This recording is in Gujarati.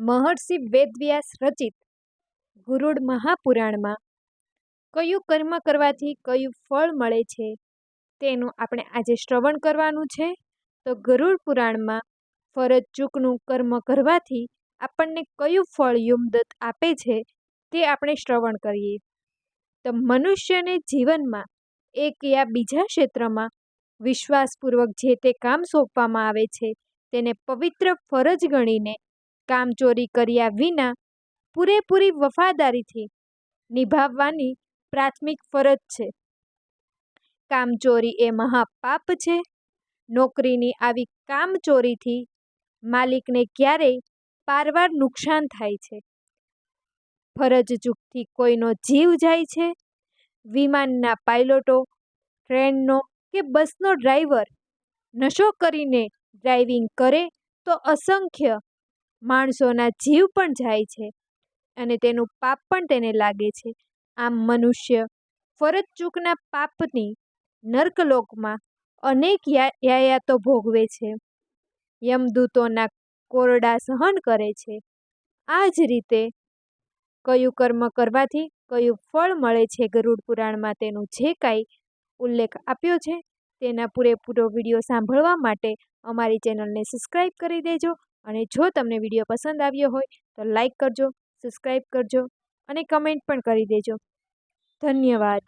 મહર્ષિ વેદવ્યાસ રચિત ગુરુડ મહાપુરાણમાં કયું કર્મ કરવાથી કયું ફળ મળે છે તેનું આપણે આજે શ્રવણ કરવાનું છે. તો ગરુડ પુરાણમાં ફરજ ચૂકનું કર્મ કરવાથી આપણને કયું ફળ યુમદત્ત આપે છે તે આપણે શ્રવણ કરીએ. તો મનુષ્યને જીવનમાં એક યા બીજા ક્ષેત્રમાં વિશ્વાસપૂર્વક જે તે કામ સોંપવામાં આવે છે તેને પવિત્ર ફરજ ગણીને કામચોરી કર્યા વિના પૂરેપૂરી વફાદારીથી નિભાવવાની પ્રાથમિક ફરજ છે. કામચોરી એ મહાપાપ છે. નોકરીની આવી કામચોરીથી માલિકને ક્યારેય પારવાર નુકસાન થાય છે. ફરજ ચૂકથી કોઈનો જીવ જાય છે. વિમાનના પાયલોટો, ટ્રેનનો કે બસનો ડ્રાઈવર નશો કરીને ડ્રાઇવિંગ કરે તો અસંખ્ય માણસોના જીવ પણ જાય છે અને તેનું પાપ પણ તેને લાગે છે. આમ મનુષ્ય ફરજ ચૂકના પાપની નર્કલોકમાં અનેક યાયાતો ભોગવે છે. યમદૂતોના કોરડા સહન કરે છે. આ જ રીતે કયું કર્મ કરવાથી કયું ફળ મળે છે ગરુડ પુરાણમાં તેનું જે કાંઈ ઉલ્લેખ આપ્યો છે તેના પૂરેપૂરો વીડિયો સાંભળવા માટે અમારી ચેનલને સબસ્ક્રાઈબ કરી દેજો. અને જો તમને વીડિયો પસંદ આવ્યો હોય, તો લાઈક કરજો, સબસ્ક્રાઈબ કરજો અને કમેન્ટ પણ કરી દેજો. ધન્યવાદ.